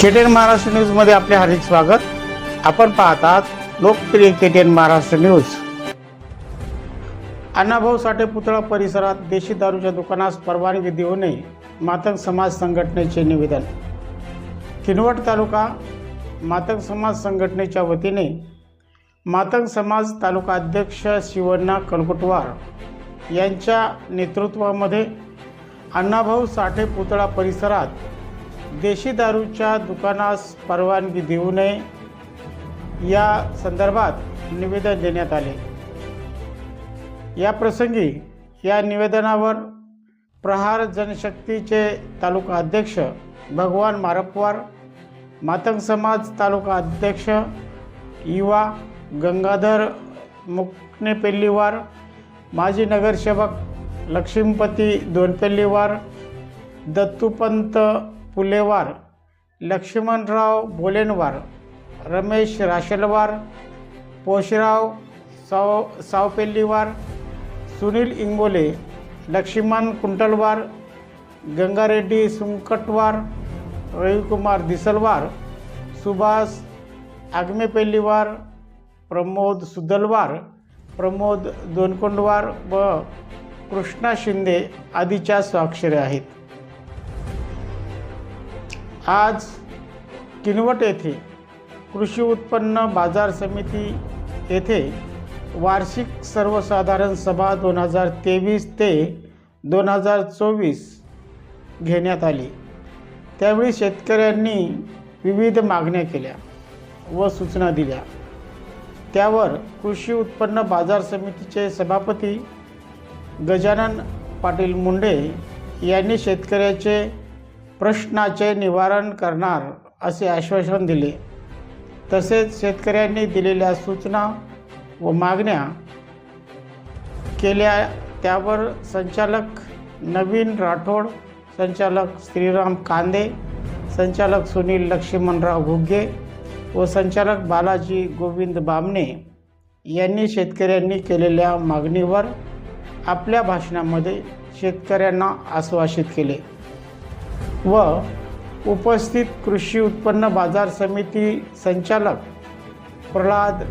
KTN Maharashtra न्यूजमध्ये आपले हार्दिक स्वागत. आपण पाहतात लोकप्रिय केटीएन महाराष्ट्र न्यूज अण्णाभाऊ साठे पुतळा परिसरात देशी दारूच्या दुकानास परवानगी देऊ नये मातंग समाज संघटनेचे निवेदन. किनवट तालुका मातंग समाज संघटनेच्या वतीने मातंग समाज तालुका अध्यक्ष शिवण्णा कलकुटवार यांच्या नेतृत्वामध्ये अण्णाभाऊ साठे पुतळा परिसरात देशी दारूच्या दुकानास परवानगी देऊ नये या संदर्भात निवेदन देण्यात आले. या प्रसंगी या निवेदनावर प्रहार जनशक्तीचे तालुका अध्यक्ष भगवान मारपवार मातंग समाज तालुका अध्यक्ष युवा गंगाधर मुकनेपेल्लीवार माजी नगरसेवक लक्ष्मीपती दोनपेल्लीवार दत्तूपंत फुलेवार लक्ष्मणराव बोलेनवार रमेश राशेलवार पोशराव साव सावपेल्लीवार सुनील इंगोले लक्ष्मण कुंटलवार गंगारेड्डी सुंकटवार रविकुमार दिसलवार सुभाष आगमेपेल्लीवार प्रमोद सुदलवार प्रमोद दोनकोंडवार व कृष्णा शिंदे आदीच्या स्वाक्षरे आहेत. आज किनवट येथे कृषी उत्पन्न बाजार समिती येथे वार्षिक सर्वसाधारण सभा दोन हजार तेवीस ते दोन हजार चोवीस घेण्यात आली. त्यावेळी शेतकऱ्यांनी विविध मागण्या केल्या व सूचना दिल्या. त्यावर कृषी उत्पन्न बाजार समितीचे सभापती गजानन पाटील मुंडे यांनी शेतकऱ्याचे प्रश्नाचे निवारण करणार असे आश्वासन दिले. तसेच शेतकऱ्यांनी दिलेल्या सूचना व मागण्या केल्या. त्यावर संचालक नवीन राठोड संचालक श्रीराम कांदे संचालक सुनील लक्ष्मणराव घुगे व संचालक बालाजी गोविंद बामणे यांनी शेतकऱ्यांनी केलेल्या मागणीवर आपल्या भाषणामध्ये शेतकऱ्यांना आश्वासित केले. व उपस्थित कृषी उत्पन्न बाजार समिती संचालक प्रल्हाद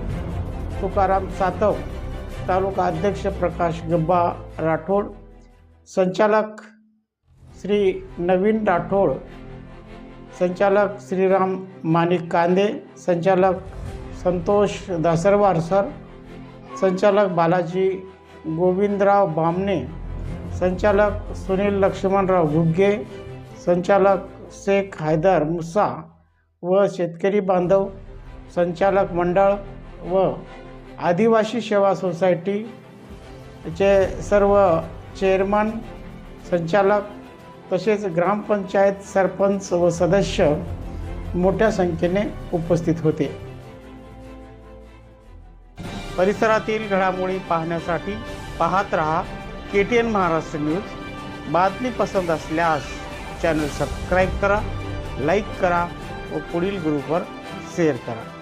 तुकाराम सातव तालुका अध्यक्ष प्रकाश गब्बा राठोड संचालक श्री नवीन राठोड संचालक श्रीराम माणिक कांदे संचालक संतोष दासरवार सर संचालक बालाजी गोविंदराव बामणे संचालक सुनील लक्ष्मणराव घुग्गे संचालक शेख हैदर मुसा व शेतकरी बांधव संचालक मंडळ व आदिवासी सेवा सोसायटीचे सर्व चेअरमन संचालक तसेच ग्रामपंचायत सरपंच व सदस्य मोठ्या संख्येने उपस्थित होते. परिसरातील घडामोडी पाहण्यासाठी पाहत रहा K T N Maharashtra news. बातमी पसंत असल्यास चॅनल सबस्क्राईब करा लाईक करा व पुढील ग्रुपवर शेअर करा.